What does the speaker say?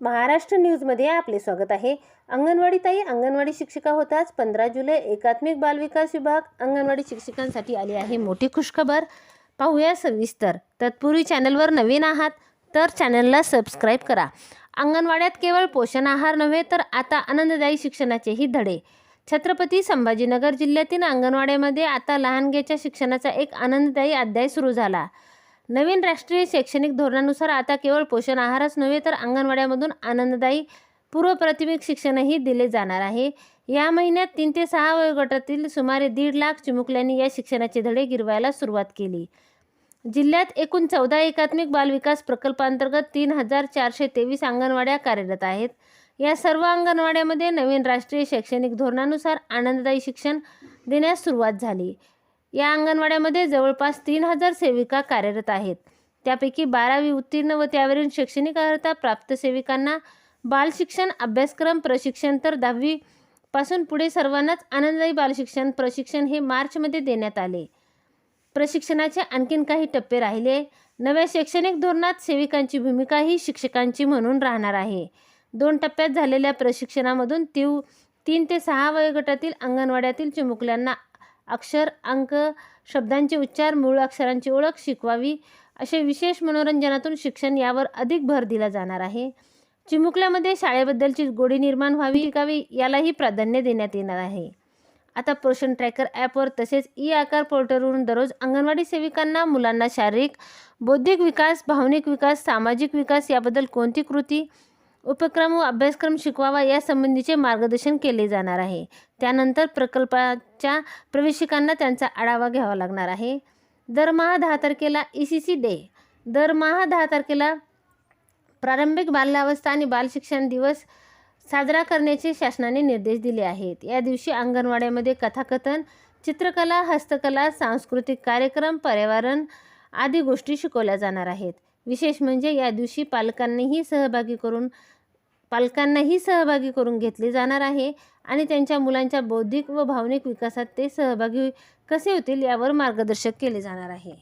महाराष्ट्र न्यूजमध्ये आपले स्वागत आहे. अंगणवाडी ताई अंगणवाडी शिक्षिका होताच पंधरा जुलै एकात्मिक बालविकास विभाग अंगणवाडी शिक्षिकांसाठी आली आहे. मोठी खुशखबर. पाहूया सविस्तर. तत्पूर्वी चॅनलवर नवीन आहात तर चॅनलला सबस्क्राईब करा. अंगणवाड्यात केवळ पोषण आहार नव्हे तर आता आनंददायी शिक्षणाचेही धडे. छत्रपती संभाजीनगर जिल्ह्यातील अंगणवाड्यामध्ये आता लहानग्याच्या शिक्षणाचा एक आनंददायी अध्याय सुरू झाला. नवीन राष्ट्रीय शैक्षणिक धोरणानुसार आता केवळ पोषण आहारच नव्हे तर अंगणवाड्यामधून आनंददायी पूर्वप्राथमिक शिक्षणही दिले जाणार आहे. या महिन्यात तीन ते सहा वयोगटातील सुमारे दीड लाख चिमुकल्यांनी या शिक्षणाचे धडे गिरवायला सुरुवात केली. जिल्ह्यात एकूण चौदा एकात्मिक बालविकास प्रकल्पांतर्गत तीन हजार चारशे तेवीस अंगणवाड्या कार्यरत आहेत. या सर्व अंगणवाड्यामध्ये नवीन राष्ट्रीय शैक्षणिक धोरणानुसार आनंददायी शिक्षण देण्यास सुरुवात झाली. या अंगणवाड्यामध्ये जवळपास तीन हजार सेविका कार्यरत आहेत. त्यापैकी बारावी उत्तीर्ण व त्यावरील शैक्षणिक अर्हता प्राप्त सेविकांना बालशिक्षण अभ्यासक्रम प्रशिक्षण तर दहावीपासून पुढे सर्वांनाच आनंददायी बालशिक्षण प्रशिक्षण हे मार्चमध्ये देण्यात आले. प्रशिक्षणाचे आणखीन काही टप्पे राहिले. नव्या शैक्षणिक धोरणात सेविकांची भूमिका ही शिक्षकांची म्हणून राहणार आहे. दोन टप्प्यात झालेल्या प्रशिक्षणामधून तीव तीन ते सहा वयोगटातील अंगणवाड्यातील चिमुकल्यांना अक्षर अंक शब्दांचे उच्चार मूळ अक्षरांची ओळख शिकवावी असे विशेष मनोरंजनातून शिक्षण यावर अधिक भर दिला जाणार आहे. चिमुकल्यामध्ये शाळेबद्दलची गोडी निर्माण व्हावी शिकावी यालाही प्राधान्य देण्यात येणार आहे. आता पोषण ट्रॅकर ॲपवर तसेच ई आकार पोर्टलवरून दररोज अंगणवाडी सेविकांना मुलांना शारीरिक बौद्धिक विकास भावनिक विकास सामाजिक विकास याबद्दल कोणती कृती उपक्रम व अभ्यासक्रम शिकवावा यासंबंधीचे मार्गदर्शन केले जाणार आहे. त्यानंतर प्रकल्पाच्या प्रवेशिकांना त्यांचा आढावा घ्यावा लागणार आहे. दरमहा दहा तारखेला ई सी सी डे दरमहा दहा तारखेला प्रारंभिक बाल्यावस्था आणि बालशिक्षण दिवस साजरा करण्याचे शासनाने निर्देश दिले आहेत. या दिवशी अंगणवाड्यामध्ये कथाकथन चित्रकला हस्तकला सांस्कृतिक कार्यक्रम पर्यावरण आदी गोष्टी शिकवल्या जाणार आहेत. विशेष म्हणजे या दिवशी पालकांनीही सहभागी करून पालकांनाही सहभागी करून घेतले जाणार आहे आणि त्यांच्या मुलांच्या बौद्धिक व भावनिक विकासात ते सहभागी कसे होतील यावर मार्गदर्शक केले जाणार आहे.